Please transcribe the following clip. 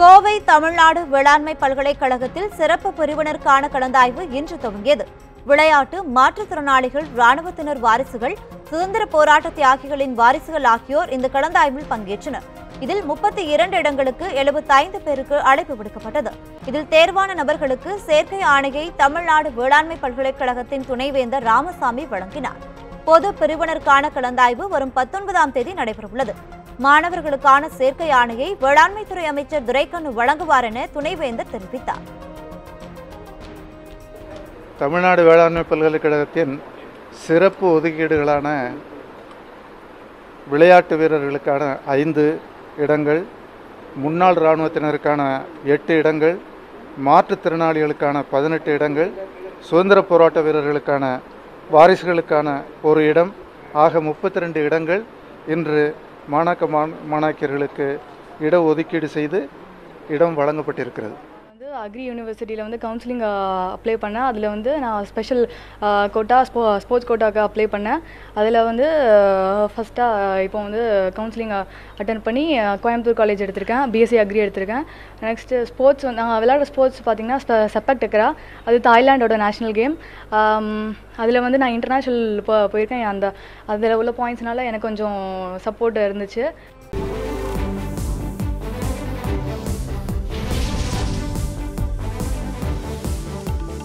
கோவை தமிழ்நாடு வேளாண்மை பல்கலைக்கழகத்தில் சிறப்பு பிரிவினருக்கான கலந்தாய்வு இன்று துவங்கியது. விளையாட்டு மாற்றுத்திறனாளிகள் ராணுவத்தினர் வாரிசுகள் சுதந்திர போராட்ட தியாகிகளின் வாரிசுகள் ஆகியோர் இந்த கலந்தாய்வில் பங்கேற்றனர். இதில் முப்பத்தி இரண்டு இடங்களுக்கு எழுபத்தைந்து பேருக்கு அழைப்பு விடுக்கப்பட்டது. இதில் தேர்வான நபர்களுக்கு சேர்க்கை ஆணையை தமிழ்நாடு வேளாண்மை பல்கலைக்கழகத்தின் துணைவேந்தர் ராமசாமி வழங்கினார். பொது பிரிவினருக்கான கலந்தாய்வு வரும் பத்தொன்பதாம் தேதி நடைபெறவுள்ளது. மாணவர்களுக்கான சேர்க்கை ஆணையை வேளாண்மைத்துறை அமைச்சர் துரைக்கண்ணு வழங்குவார் என துணைவேந்தர் தெரிவித்தார். தமிழ்நாடு வேளாண்மை பல்கலைக்கழகத்தின் சிறப்பு ஒதுக்கீடுகளான விளையாட்டு வீரர்களுக்கான ஐந்து இடங்கள் முன்னாள் இராணுவத்தினருக்கான எட்டு இடங்கள் மாற்றுத்திறனாளிகளுக்கான பதினெட்டு இடங்கள் சுதந்திர போராட்ட வீரர்களுக்கான வாரிசுகளுக்கான ஒரு இடம் ஆக முப்பத்தி ரெண்டு இடங்கள் இன்று மாணாக்க மாணாக்கர்களுக்கு மாணாக்கியர்களுக்கு இட ஒதுக்கீடு செய்து இடம் வழங்கப்பட்டிருக்கிறது. அக்ரி யூனிவர்சிட்டியில் வந்து கவுன்சிலிங் அப்ளை பண்ணேன். அதில் வந்து நான் ஸ்பெஷல் கோட்டா ஸ்போ ஸ்போர்ட்ஸ் கோட்டாக்கு அப்ளை பண்ணேன். அதில் வந்து ஃபஸ்ட்டாக இப்போ வந்து கவுன்சிலிங் அட்டன் பண்ணி கோயம்புத்தூர் காலேஜ் எடுத்திருக்கேன். பிஎஸ்சி அக்ரி எடுத்திருக்கேன். நெக்ஸ்ட்டு ஸ்போர்ட்ஸ் வந்து நான் விளையாடுற ஸ்போர்ட்ஸ் பார்த்தீங்கன்னா செப்பக் டெக்கரா அது தாய்லாண்டோட நேஷ்னல் கேம் அதில் வந்து நான் இன்டர்நேஷ்னல் போ போயிருக்கேன். அந்த அதில் உள்ள பாயிண்ட்ஸ்னால எனக்கு கொஞ்சம் சப்போர்ட் இருந்துச்சு.